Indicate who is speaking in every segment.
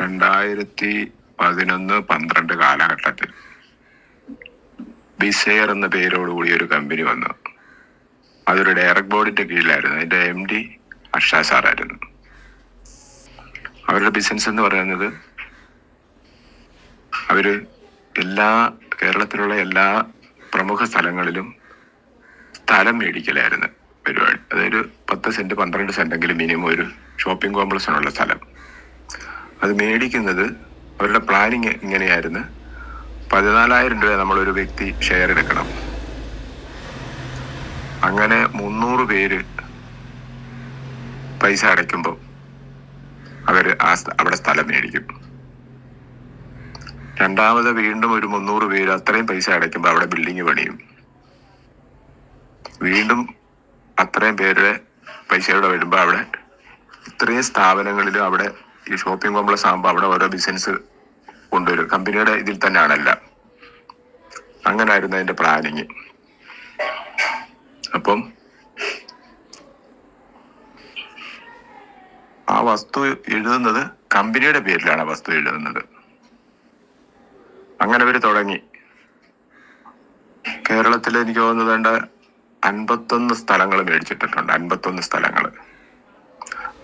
Speaker 1: രണ്ടായിരത്തി പതിനൊന്ന് പന്ത്രണ്ട് കാലഘട്ടത്തിൽ ബിസെയർ എന്ന പേരോടുകൂടി ഒരു കമ്പനി വന്നു. അതൊരു ഡയറക്ട് ബോർഡിന്റെ കീഴിലായിരുന്നു. അതിന്റെ എം ഡി അക്ഷ സാറായിരുന്നു. അവരുടെ ബിസിനസ് എന്ന് പറയുന്നത് അവർ എല്ലാ കേരളത്തിലുള്ള എല്ലാ പ്രമുഖ സ്ഥലങ്ങളിലും സ്ഥലം മേടിക്കലായിരുന്നു പരിപാടി. അതൊരു പത്ത് സെന്റ് പന്ത്രണ്ട് സെന്റെങ്കിലും മിനിമം ഒരു ഷോപ്പിംഗ് കോംപ്ലക്സിനുള്ള സ്ഥലം. അത് മേടിക്കുന്നത് അവരുടെ പ്ലാനിങ് ഇങ്ങനെയായിരുന്നു പതിനാലായിരം രൂപ നമ്മളൊരു വ്യക്തി ഷെയർ എടുക്കണം. അങ്ങനെ മുന്നൂറ് പേര് പൈസ അടയ്ക്കുമ്പോൾ അവർ ആ അവിടെ സ്ഥലം മേടിക്കും. രണ്ടാമത് വീണ്ടും ഒരു മുന്നൂറ് പേര് അത്രയും പൈസ അടയ്ക്കുമ്പോൾ അവിടെ ബിൽഡിംഗ് പണിയും. വീണ്ടും അത്രയും പേരുടെ പൈസയോടെ വരുമ്പോൾ അവിടെ ഇത്രയും സ്ഥാപനങ്ങളിലും അവിടെ ഈ ഷോപ്പിംഗ് കോംപ്ലക്സ് ആകുമ്പോൾ അവിടെ ഓരോ ബിസിനസ് കൊണ്ടുവരും. കമ്പനിയുടെ ഇതിൽ തന്നെയാണല്ല. അങ്ങനെ ആയിരുന്നു അതിന്റെ പ്ലാനിങ് അപ്പം ആ വസ്തു എഴുതുന്നത് കമ്പനിയുടെ പേരിലാണ് ആ വസ്തു എഴുതുന്നത്. അങ്ങനെ അവർ തുടങ്ങി. കേരളത്തിൽ എനിക്ക് തോന്നുന്നത് അൻപത്തൊന്ന് സ്ഥലങ്ങൾ മേടിച്ചിട്ടിട്ടുണ്ട്. അൻപത്തൊന്ന് സ്ഥലങ്ങൾ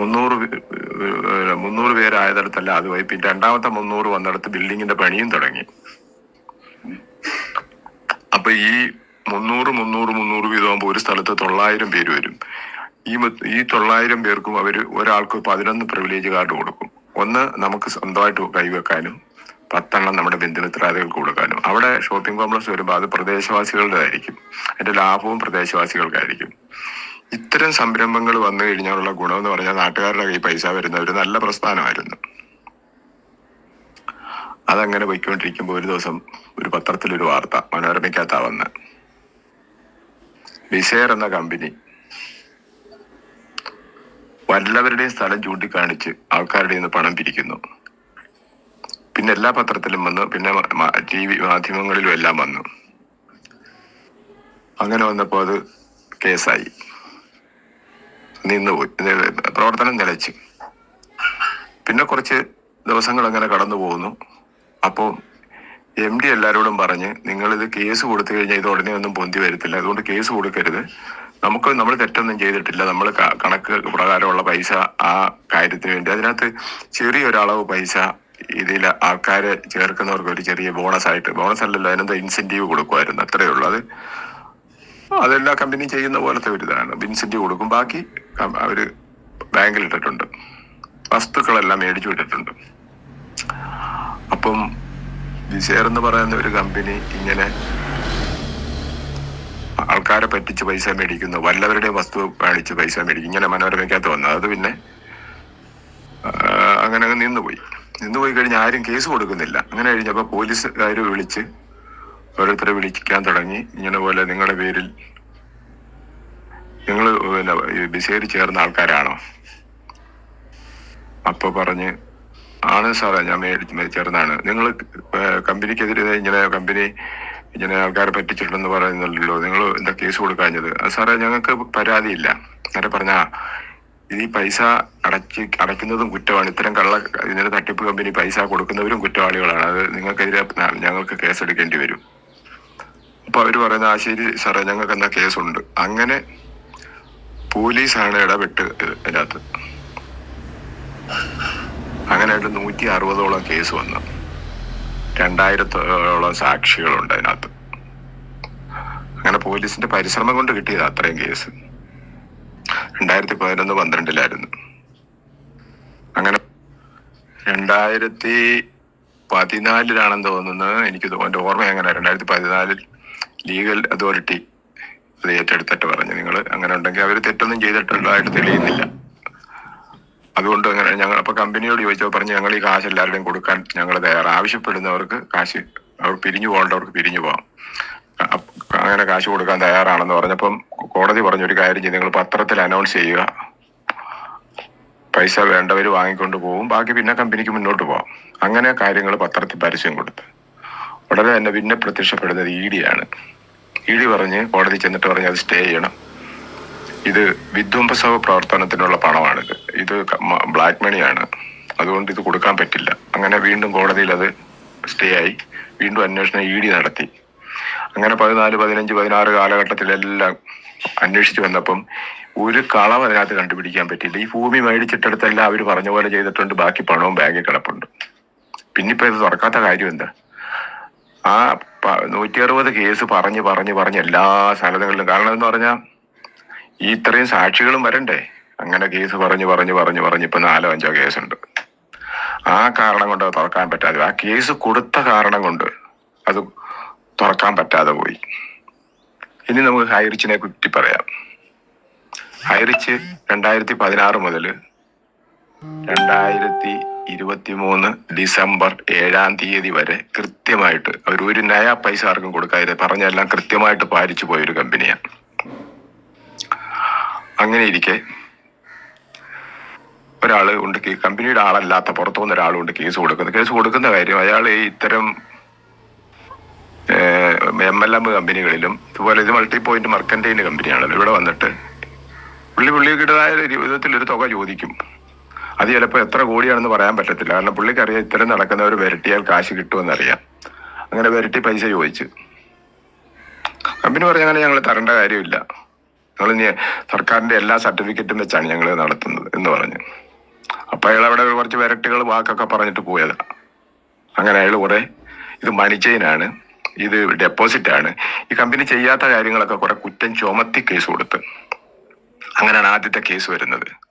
Speaker 1: മുന്നൂറ് മുന്നൂറ് പേരായതിടത്തല്ല അത് പിന്നെ രണ്ടാമത്തെ മുന്നൂറ് വന്നിടത്ത് ബിൽഡിങ്ങിന്റെ പണിയും തുടങ്ങി. അപ്പൊ ഈ മുന്നൂറ് മുന്നൂറ് മുന്നൂറ് വീതമാകുമ്പോൾ ഒരു സ്ഥലത്ത് തൊള്ളായിരം പേര് വരും. ഈ ഈ തൊള്ളായിരം പേർക്കും അവർ ഒരാൾക്ക് പതിനൊന്ന് പ്രിവിലേജ് കാർഡ് കൊടുക്കും. ഒന്ന് നമുക്ക് സ്വന്തമായിട്ട് കൈവെക്കാനും പത്തെണ്ണം നമ്മുടെ ബന്ധുമിത്രാദികൾക്ക് കൊടുക്കാനും. അവിടെ ഷോപ്പിംഗ് കോംപ്ലക്സ് വരുമ്പോൾ അത് പ്രദേശവാസികളുടേതായിരിക്കും. അതിന്റെ ലാഭവും പ്രദേശവാസികൾക്കായിരിക്കും. ഇത്തരം സംരംഭങ്ങൾ വന്നു കഴിഞ്ഞാലുള്ള ഗുണം എന്ന് പറഞ്ഞാൽ നാട്ടുകാരുടെ കയ്യിൽ പൈസ വരുന്ന ഒരു നല്ല പ്രസ്ഥാനമായിരുന്നു. അതങ്ങനെ പോയിക്കൊണ്ടിരിക്കുമ്പോൾ ഒരു ദിവസം ഒരു പത്രത്തിലൊരു വാർത്ത മനോരമയ്ക്കകത്താ വന്ന്. വിസയർ എന്ന കമ്പനി വല്ലവരുടെയും സ്ഥലം ചൂണ്ടിക്കാണിച്ച് ആൾക്കാരുടെ നിന്ന് പണം പിരിക്കുന്നു. പിന്നെ എല്ലാ പത്രത്തിലും വന്നു. പിന്നെ ടി വി മാധ്യമങ്ങളിലും എല്ലാം വന്നു. അങ്ങനെ വന്നപ്പോൾ അത് കേസായി. നിന്നുപോയി പ്രവർത്തനം നിലച്ച് പിന്നെ കുറച്ച് ദിവസങ്ങൾ അങ്ങനെ കടന്നു പോകുന്നു. അപ്പോൾ എം ഡി എല്ലാവരോടും പറഞ്ഞ് നിങ്ങൾ ഇത് കേസ് കൊടുത്തു കഴിഞ്ഞാൽ ഇത് ഉടനെ ഒന്നും പൊന്തി വരത്തില്ല. അതുകൊണ്ട് കേസ് കൊടുക്കരുത്. നമുക്ക് നമ്മൾ തെറ്റൊന്നും ചെയ്തിട്ടില്ല. നമ്മൾ കണക്ക് പ്രകാരമുള്ള പൈസ ആ കാര്യത്തിന് വേണ്ടി. അതിനകത്ത് ചെറിയൊരളവ് പൈസ ഇതിൽ ആൾക്കാരെ ചേർക്കുന്നവർക്ക് ഒരു ചെറിയ ബോണസ് ആയിട്ട് ബോണസ് അല്ലല്ലോ അതിനെന്താ ഇൻസെന്റീവ് കൊടുക്കുമായിരുന്നു. അത്രയേ ഉള്ളൂ. അത് അതെല്ലാ കമ്പനി ചെയ്യുന്ന പോലത്തെ ഒരു ഇതാണ്. ബിൻസിറ്റി കൊടുക്കും. ബാക്കി അവർ ബാങ്കിൽ ഇട്ടിട്ടുണ്ട്. വസ്തുക്കളെല്ലാം മേടിച്ചു വിട്ടിട്ടുണ്ട്. അപ്പം ഷെയർ എന്ന് പറയുന്ന ഒരു കമ്പനി ഇങ്ങനെ ആൾക്കാരെ പറ്റിച്ച് പൈസ മേടിക്കുന്നു. വല്ലവരുടെയും വസ്തു മേടിച്ച് പൈസ മേടിക്കും. ഇങ്ങനെ മനോരമയ്ക്കകത്ത് വന്നു. അത് പിന്നെ അങ്ങനെ അങ്ങ് നിന്നുപോയി. നിന്നുപോയി കഴിഞ്ഞാൽ ആരും കേസ് കൊടുക്കുന്നില്ല. അങ്ങനെ കഴിഞ്ഞപ്പോ പോലീസുകാർ വിളിച്ച് ഓരോരുത്തരെ വിളിക്കാൻ തുടങ്ങി. ഇങ്ങനെ പോലെ നിങ്ങളുടെ പേരിൽ നിങ്ങൾ ബിസേരി ചേർന്ന ആൾക്കാരാണോ? അപ്പൊ പറഞ്ഞ് ആണ് സാറേ ഞാൻ ചേർന്നാണ് നിങ്ങൾ കമ്പനിക്കെതിരെ ഇങ്ങനെ കമ്പനി ഇങ്ങനെ ആൾക്കാരെ പറ്റിച്ചിട്ടുണ്ടെന്ന് പറയുന്നുണ്ടല്ലോ. നിങ്ങൾ എന്താ കേസ് കൊടുക്കാഞ്ഞത്? സാറേ ഞങ്ങൾക്ക് പരാതിയില്ല. നേരെ പറഞ്ഞ ഈ പൈസ അടച്ച് അടയ്ക്കുന്നതും കുറ്റമാണ്. ഇത്തരം കള്ള ഇതിന് തട്ടിപ്പ് കമ്പനി പൈസ കൊടുക്കുന്നവരും കുറ്റവാളികളാണ്. അത് നിങ്ങൾക്കെതിരെ ഞങ്ങൾക്ക് കേസെടുക്കേണ്ടി വരും. അപ്പൊ അവർ പറയുന്ന ആ ശരി സാറേ ഞങ്ങൾക്ക് എന്നാ കേസുണ്ട്. അങ്ങനെ പോലീസാണ് ഇടപെട്ട് ഇതിനകത്ത് അങ്ങനെ നൂറ്റി അറുപതോളം കേസ് വന്നു. രണ്ടായിരത്തോളം സാക്ഷികളുണ്ട് അതിനകത്ത്. അങ്ങനെ പോലീസിന്റെ പരിശ്രമം കൊണ്ട് കിട്ടിയത് അത്രയും കേസ്. രണ്ടായിരത്തി പതിനൊന്ന് പന്ത്രണ്ടിലായിരുന്നു. അങ്ങനെ രണ്ടായിരത്തി പതിനാലിലാണെന്ന് തോന്നുന്നത് എനിക്ക് എന്റെ ഓർമ്മ എങ്ങനെ രണ്ടായിരത്തി പതിനാലിൽ ലീഗൽ അതോറിറ്റി അത് ഏറ്റെടുത്തിട്ട് പറഞ്ഞു. നിങ്ങൾ അങ്ങനെ ഉണ്ടെങ്കിൽ അവർ തെറ്റൊന്നും ചെയ്തിട്ടുള്ളതായിട്ട് തെളിയുന്നില്ല. അതുകൊണ്ട് അങ്ങനെ ഞങ്ങൾ അപ്പൊ കമ്പനിയോട് ചോദിച്ചപ്പോൾ പറഞ്ഞു ഞങ്ങൾ ഈ കാശ് എല്ലാവരുടെയും കൊടുക്കാൻ ഞങ്ങൾ തയ്യാറാണ് ആവശ്യപ്പെടുന്നവർക്ക് കാശ് അവർ പിരിഞ്ഞു പോകേണ്ടവർക്ക് പിരിഞ്ഞു പോകാം. അങ്ങനെ കാശ് കൊടുക്കാൻ തയ്യാറാണെന്ന് പറഞ്ഞപ്പം കോടതി പറഞ്ഞു ഒരു കാര്യം നിങ്ങൾ പത്രത്തിൽ അനൗൺസ് ചെയ്യുക. പൈസ വേണ്ടവർ വാങ്ങിക്കൊണ്ട് പോകും ബാക്കി പിന്നെ കമ്പനിക്ക് മുന്നോട്ട് പോകാം അങ്ങനെ കാര്യങ്ങൾ പത്രത്തിൽ പരസ്യം കൊടുത്തു. ഉടനെ തന്നെ പിന്നെ പ്രത്യക്ഷപ്പെടുന്നത് ഇ ഡി ആണ്. ഇ ഡി പറഞ്ഞ് കോടതി ചെന്നിട്ട് പറഞ്ഞ് അത് സ്റ്റേ ചെയ്യണം. ഇത് വിധ്വംസവ പ്രവർത്തനത്തിനുള്ള പണമാണിത് ഇത്. ബ്ലാക്ക് മണിയാണ്. അതുകൊണ്ട് ഇത് കൊടുക്കാൻ പറ്റില്ല. അങ്ങനെ വീണ്ടും കോടതിയിൽ അത് സ്റ്റേ ആയി. വീണ്ടും അന്വേഷണം ഇ ഡി നടത്തി. അങ്ങനെ പതിനാല് പതിനഞ്ച് പതിനാറ് കാലഘട്ടത്തിലെല്ലാം അന്വേഷിച്ചു വന്നപ്പം ഒരു കളവ് അതിനകത്ത് കണ്ടുപിടിക്കാൻ പറ്റില്ല ഈ ഭൂമി മേടിച്ചിട്ടെടുത്തെല്ലാം അവർ പറഞ്ഞ പോലെ ചെയ്തിട്ടുണ്ട്. ബാക്കി പണവും ബാങ്കിൽ കിടപ്പുണ്ട്. പിന്നിപ്പോ ഇത് തുറക്കാത്ത കാര്യം എന്താ? ആ നൂറ്റി അറുപത് കേസ് പറഞ്ഞ് പറഞ്ഞ് പറഞ്ഞ് എല്ലാ സ്ഥലങ്ങളിലും കാരണം എന്ന് പറഞ്ഞാൽ ഈ ഇത്രയും സാക്ഷികളും വരണ്ടേ? അങ്ങനെ കേസ് പറഞ്ഞ് പറഞ്ഞ് പറഞ്ഞ് പറഞ്ഞ് ഇപ്പൊ നാലോ അഞ്ചോ കേസുണ്ട്. ആ കാരണം കൊണ്ട് തുറക്കാൻ പറ്റാതെ ആ കേസ് കൊടുത്ത കാരണം കൊണ്ട് അത് തുറക്കാൻ പറ്റാതെ പോയി. ഇനി നമുക്ക് ഹൈറിച്ചിനെ കുറ്റി പറയാം. ഹൈറിച്ച് രണ്ടായിരത്തി പതിനാറ് മുതൽ രണ്ടായിരത്തി ഇരുപത്തി മൂന്ന് ഡിസംബർ ഏഴാം തീയതി വരെ കൃത്യമായിട്ട് അവർ ഒരു നയ പൈസ ആർക്കും കൊടുക്കാതെ പറഞ്ഞെല്ലാം കൃത്യമായിട്ട് പാലിച്ചു പോയൊരു കമ്പനിയാണ്. അങ്ങനെ ഇരിക്കെ ഒരാൾ ഉണ്ട് കമ്പനിയുടെ ആളല്ലാത്ത പുറത്തുനിന്ന് ഒരാളുണ്ട് കേസ് കൊടുക്കുന്നത്. കേസ് കൊടുക്കുന്ന കാര്യം അയാൾ ഈ ഇത്തരം എം എൽ എം കമ്പനികളിലും ഇതുപോലെ ഇത് മൾട്ടി പോയിന്റ് മർക്കന്റൈൻ കമ്പനിയാണല്ലോ. ഇവിടെ വന്നിട്ട് പുള്ളി പുള്ളിയുടേതായ ഒരു വിധത്തിൽ ഒരു തുക ചോദിക്കും. അത് ചിലപ്പോൾ എത്ര കോടിയാണെന്ന് പറയാൻ പറ്റത്തില്ല. കാരണം പുള്ളിക്കറിയാം ഇത്തരം നടക്കുന്നവർ വരട്ടിയാൽ കാശ് കിട്ടുമെന്നറിയാം. അങ്ങനെ വരട്ടി പൈസ ചോദിച്ചു. കമ്പനി പറഞ്ഞ അങ്ങനെ ഞങ്ങൾ തരേണ്ട കാര്യമില്ല. ഞങ്ങൾ സർക്കാരിന്റെ എല്ലാ സർട്ടിഫിക്കറ്റും വെച്ചാണ് ഞങ്ങൾ നടത്തുന്നത് എന്ന് പറഞ്ഞു. അപ്പൊ അയാൾ അവിടെ കുറച്ച് വരട്ടികൾ വാക്കൊക്കെ പറഞ്ഞിട്ട് പോയതാ. അങ്ങനെ അയാൾ കുറെ ഇത് മണിച്ചെയിനാണ് ഇത് ഡെപ്പോസിറ്റ് ആണ് ഈ കമ്പനി ചെയ്യാത്ത കാര്യങ്ങളൊക്കെ കുറെ കുറ്റം ചുമത്തി കേസ് കൊടുത്ത്. അങ്ങനെയാണ് ആദ്യത്തെ കേസ് വരുന്നത്.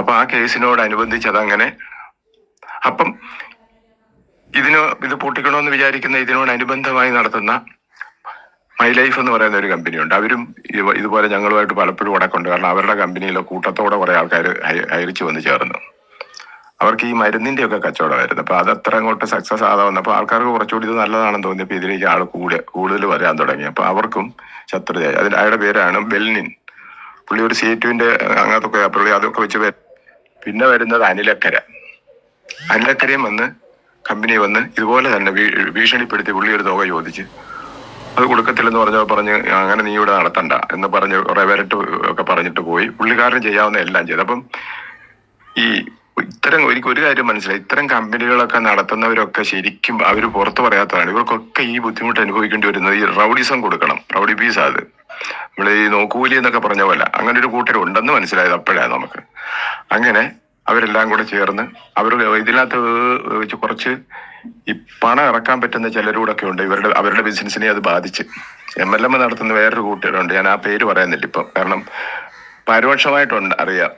Speaker 1: അപ്പൊ ആ കേസിനോടനുബന്ധിച്ച് അതങ്ങനെ. അപ്പം ഇതിന് ഇത് പൂട്ടിക്കണമെന്ന് വിചാരിക്കുന്ന ഇതിനോടനുബന്ധമായി നടത്തുന്ന മൈ ലൈഫ് എന്ന് പറയുന്ന ഒരു കമ്പനിയുണ്ട്. അവരും ഇതുപോലെ ഞങ്ങളുമായിട്ട് പലപ്പോഴും ഉടക്കുണ്ട് കാരണം അവരുടെ കമ്പനിയിലെ കൂട്ടത്തോടെ കുറെ ആൾക്കാർ അയച്ചു വന്ന് ചേർന്നു. അവർക്ക് ഈ മരുന്നിന്റെ ഒക്കെ കച്ചവടമായിരുന്നു. അപ്പൊ അത് അത്ര അങ്ങോട്ട് സക്സസ് ആകാതെ വന്നപ്പോൾ ആൾക്കാർക്ക് കുറച്ചുകൂടി ഇത് നല്ലതാണെന്ന് തോന്നിയപ്പോൾ ഇതിലേക്ക് ആൾ കൂടെ കൂടുതൽ വരാൻ തുടങ്ങി. അപ്പൊ അവർക്കും ശത്രുതയായി. അതിൽ അയാളുടെ പേരാണ് ബെൽനിൻ. പുള്ളി ഒരു സീറ്റുവിന്റെ അങ്ങനത്തൊക്കെ പുള്ളി അതൊക്കെ വെച്ച് പിന്നെ വരുന്നത് അനിലക്കര. അനിലക്കരയും വന്ന് കമ്പനി വന്ന് ഇതുപോലെ തന്നെ ഭീഷണിപ്പെടുത്തി പുള്ളി ഒരു തുക ചോദിച്ച് അത് കൊടുക്കത്തില്ലെന്ന് പറഞ്ഞ? പറഞ്ഞ് അങ്ങനെ നീ ഇവിടെ നടത്തണ്ട എന്ന് പറഞ്ഞ് റെവരട്ട് ഒക്കെ പറഞ്ഞിട്ട് പോയി. പുള്ളിക്കാരൻ ചെയ്യാവുന്ന എല്ലാം ചെയ്തു. അപ്പം ഈ ഇത്തരം എനിക്ക് ഒരു കാര്യം മനസ്സിലായി. ഇത്തരം കമ്പനികളൊക്കെ നടത്തുന്നവരൊക്കെ ശരിക്കും അവർ പുറത്തു പറയാത്തതാണ്. ഇവർക്കൊക്കെ ഈ ബുദ്ധിമുട്ട് അനുഭവിക്കേണ്ടി വരുന്നത് ഈ റൗഡിസം കൊടുക്കണം. റൗഡി പീസ് അത്. നമ്മൾ ഈ നോക്കൂലി എന്നൊക്കെ പറഞ്ഞ പോലെ. അങ്ങനെ ഒരു കൂട്ടർ ഉണ്ടെന്ന് മനസ്സിലായത് അപ്പോഴാണ് നമുക്ക്. അങ്ങനെ അവരെല്ലാം കൂടെ ചേർന്ന് അവർ ഇതിനകത്ത് വെച്ച് കുറച്ച് ഈ പണം ഇറക്കാൻ പറ്റുന്ന ചിലരൂടൊക്കെ ഉണ്ട്. ഇവരുടെ അവരുടെ ബിസിനസിനെ അത് ബാധിച്ച്. എം എൽ എം നടത്തുന്ന വേറൊരു കൂട്ടുകാരുണ്ട്. ഞാൻ ആ പേര് പറയുന്നില്ല ഇപ്പം. കാരണം പരോക്ഷമായിട്ടുണ്ട് അറിയാം.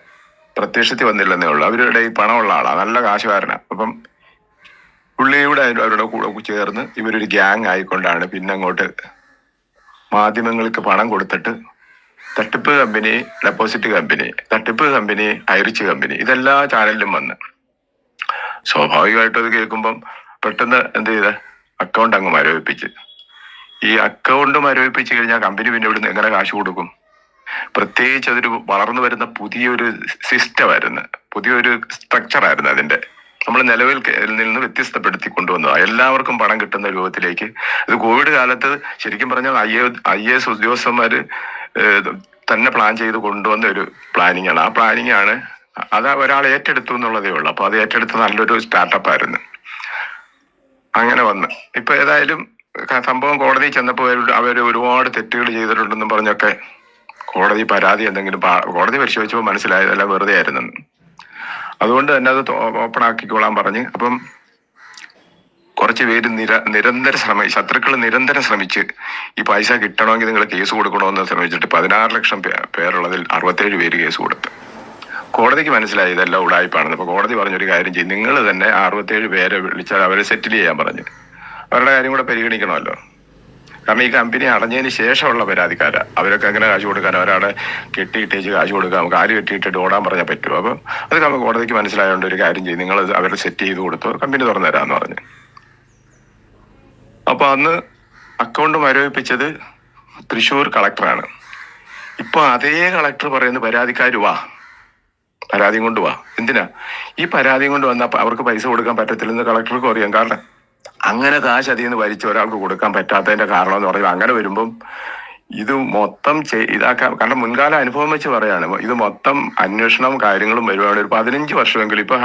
Speaker 1: പ്രത്യക്ഷത്തിൽ വന്നില്ലെന്നേ ഉള്ളൂ. അവരുടെ ഈ പണമുള്ള ആളാ. നല്ല കാശുകാരനാ. അപ്പം പുള്ളിയുടെ അവരുടെ കൂടെ ചേർന്ന് ഇവരൊരു ഗ്യാങ് ആയിക്കൊണ്ടാണ് പിന്നെ അങ്ങോട്ട് മാധ്യമങ്ങൾക്ക് പണം കൊടുത്തിട്ട് തട്ടിപ്പ് കമ്പനി ഡെപ്പോസിറ്റ് കമ്പനി തട്ടിപ്പ് കമ്പനി ഐറിച്ച് കമ്പനി ഇതെല്ലാ ചാനലിലും വന്ന് സ്വാഭാവികമായിട്ടും അത് കേൾക്കുമ്പം പെട്ടെന്ന് എന്ത് ചെയ്ത അക്കൗണ്ട് അങ്ങ് മരവിപ്പിച്ച് ഈ അക്കൗണ്ട് മരവിപ്പിച്ച് കഴിഞ്ഞാൽ കമ്പനി പിന്നെ ഇവിടുന്ന് എങ്ങനെ കാശ് കൊടുക്കും പ്രത്യേകിച്ച് അതൊരു വളർന്നു വരുന്ന പുതിയൊരു സിസ്റ്റം ആയിരുന്നു പുതിയൊരു സ്ട്രക്ചർ ആയിരുന്നു അതിന്റെ നമ്മൾ നിലവിൽ നിന്ന് വ്യത്യസ്തപ്പെടുത്തി കൊണ്ടുവന്നതാണ് എല്ലാവർക്കും പണം കിട്ടുന്ന രൂപത്തിലേക്ക് അത് കോവിഡ് കാലത്ത് ശരിക്കും പറഞ്ഞാൽ ഐ എ ഐ എസ് ഉദ്യോഗസ്ഥന്മാര് ഏഹ്, തന്നെ പ്ലാൻ ചെയ്ത് കൊണ്ടുവന്ന ഒരു പ്ലാനിങ് ആണ്. ആ പ്ലാനിങ് ആണ് അത് ഒരാൾ ഏറ്റെടുത്തു എന്നുള്ളതേ ഉള്ളൂ. അപ്പൊ അത് ഏറ്റെടുത്ത് നല്ലൊരു സ്റ്റാർട്ടപ്പ് ആയിരുന്നു. അങ്ങനെ വന്ന്. ഇപ്പൊ ഏതായാലും സംഭവം കോടതി ചെന്നപ്പോൾ അവർ ഒരുപാട് തെറ്റുകൾ ചെയ്തിട്ടുണ്ടെന്നും പറഞ്ഞൊക്കെ കോടതി പരാതി എന്തെങ്കിലും കോടതി പരിശോധിച്ചപ്പോൾ മനസ്സിലായതല്ല വെറുതെ ആയിരുന്നു. അതുകൊണ്ട് തന്നെ അത് ഓപ്പൺ ആക്കിക്കോളാൻ പറഞ്ഞ്. അപ്പം കുറച്ച് പേര് നിര നിരന്തരം ശ്രമി ശത്രുക്കൾ നിരന്തരം ശ്രമിച്ച് ഈ പൈസ കിട്ടണമെങ്കിൽ നിങ്ങൾ കേസ് കൊടുക്കണമെന്ന് ശ്രമിച്ചിട്ട് പതിനാറ് ലക്ഷം പേരുള്ളതിൽ അറുപത്തേഴ് പേര് കേസ് കൊടുത്തു. കോടതിക്ക് മനസ്സിലായി ഇതെല്ലാം ഉടായ്പാണെന്ന്. അപ്പോൾ കോടതി പറഞ്ഞൊരു കാര്യം ചെയ്യും. നിങ്ങൾ തന്നെ അറുപത്തേഴ് പേരെ വിളിച്ചാൽ അവരെ സെറ്റിൽ ചെയ്യാൻ പറഞ്ഞു. അവരുടെ കാര്യം കൂടെ പരിഗണിക്കണമല്ലോ. കാരണം ഈ കമ്പനി അടഞ്ഞതിന് ശേഷമുള്ള പരാതിക്കാര. അവരൊക്കെ എങ്ങനെ കാശ് കൊടുക്കാൻ അവരവിടെ കെട്ടിയിട്ടേച്ച് കാശ് കൊടുക്കാം കാൽ കെട്ടിയിട്ടിട്ട് ഓടാൻ പറഞ്ഞാൽ പറ്റുമോ അപ്പം അത് കോടതിക്ക് മനസ്സിലായതുകൊണ്ട് ഒരു കാര്യം ചെയ്യും. നിങ്ങൾ അവരെ സെറ്റ് ചെയ്ത് കൊടുത്തു. കമ്പനി തുറന്നു തരാമെന്ന് പറഞ്ഞു. അപ്പൊ അന്ന് അക്കൗണ്ട് മരവിപ്പിച്ചത് തൃശൂർ കളക്ടറാണ് ഇപ്പൊ അതേ കളക്ടർ പറയുന്ന പരാതിക്കാർ വാ. പരാതിയും കൊണ്ട് വാ. എന്തിനാ? ഈ പരാതിയും കൊണ്ട് വന്നാൽ അവർക്ക് പൈസ കൊടുക്കാൻ പറ്റത്തില്ലെന്ന് കളക്ടർക്കും അറിയാം. കാരണം അങ്ങനെ കാശ് അതിൽ നിന്ന് ഭരിച്ച് ഒരാൾക്ക് കൊടുക്കാൻ പറ്റാത്തതിന്റെ കാരണം എന്ന് പറയുമ്പോൾ അങ്ങനെ വരുമ്പം ഇത് മൊത്തം ഇതാക്കാൻ കാരണം മുൻകാല അനുഭവം വെച്ച് പറയാണ്. ഇത് മൊത്തം അന്വേഷണവും കാര്യങ്ങളും വരുവാണെങ്കിൽ ഒരു പതിനഞ്ച് വർഷമെങ്കിലും ഇപ്പൊ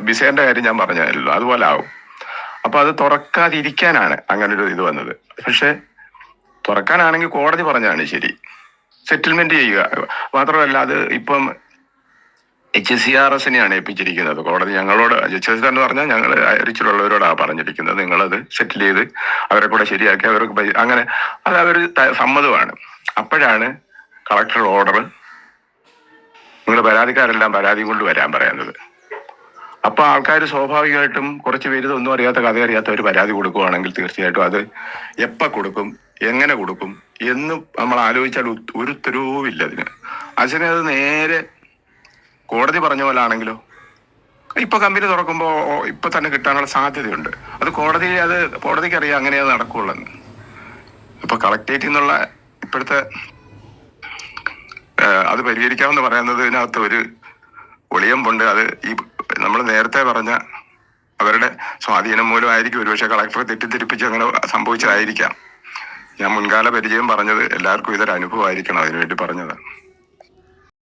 Speaker 1: ബിസേന്റെ കാര്യം ഞാൻ പറഞ്ഞല്ലോ അതുപോലെ ആവും. അപ്പൊ അത് തുറക്കാതിരിക്കാനാണ് അങ്ങനെ ഒരു ഇത് വന്നത്. പക്ഷെ തുറക്കാനാണെങ്കിൽ കോടതി പറഞ്ഞാണ് ശരി. സെറ്റിൽമെന്റ് ചെയ്യുക. മാത്രമല്ല അത് ഇപ്പം എച്ച് സി ആർ എസിനെയാണ് ഏൽപ്പിച്ചിരിക്കുന്നത്. കോടതി ഞങ്ങളോട് എച്ച് എസ് എന്ന് പറഞ്ഞാൽ ഞങ്ങൾ അരിച്ചിലുള്ളവരോടാണ് പറഞ്ഞിരിക്കുന്നത്. നിങ്ങളത് സെറ്റിൽ ചെയ്ത് അവരെ കൂടെ ശരിയാക്കി അവർക്ക് അങ്ങനെ അത് അവർ സമ്മതമാണ്. അപ്പോഴാണ് കളക്ടർ ഓർഡർ നിങ്ങൾ പരാതിക്കാരെല്ലാം പരാതി കൊണ്ട് വരാൻ പറയുന്നത്. അപ്പൊ ആൾക്കാർ സ്വാഭാവികമായിട്ടും കുറച്ച് പേര് ഒന്നും അറിയാത്ത കഥ അറിയാത്തവർ പരാതി കൊടുക്കുവാണെങ്കിൽ തീർച്ചയായിട്ടും അത് എപ്പ കൊടുക്കും എങ്ങനെ കൊടുക്കും എന്ന് നമ്മൾ ആലോചിച്ചാൽ ഒരു ഉത്തരവും ഇല്ല അതിന്. അച്ഛനെ അത് നേരെ കോടതി പറഞ്ഞ പോലെ ആണെങ്കിലോ? ഇപ്പൊ കമ്പനി തുറക്കുമ്പോ ഇപ്പൊ തന്നെ കിട്ടാനുള്ള സാധ്യതയുണ്ട്. അത് കോടതി അത് കോടതിക്ക് അറിയാം അങ്ങനെ അത് നടക്കുള്ളൂ ഇപ്പൊ കളക്ടറേറ്റിൽ നിന്നുള്ള ഇപ്പോഴത്തെ അത് പരിഹരിക്കാമെന്ന് പറയുന്നതിനകത്ത് ഒരു ഒളിയമ്പുണ്ട്. അത് ഈ നമ്മൾ നേരത്തെ പറഞ്ഞ അവരുടെ സ്വാധീനം മൂലമായിരിക്കും ഒരുപക്ഷെ കളക്ടറെ തെറ്റിദ്ധരിപ്പിച്ച് അങ്ങനെ സംഭവിച്ചതായിരിക്കാം. ഞാൻ മുൻകാല പരിചയം പറഞ്ഞത് എല്ലാവർക്കും ഇതൊരു അനുഭവമായിരിക്കണം അതിനുവേണ്ടി പറഞ്ഞത്.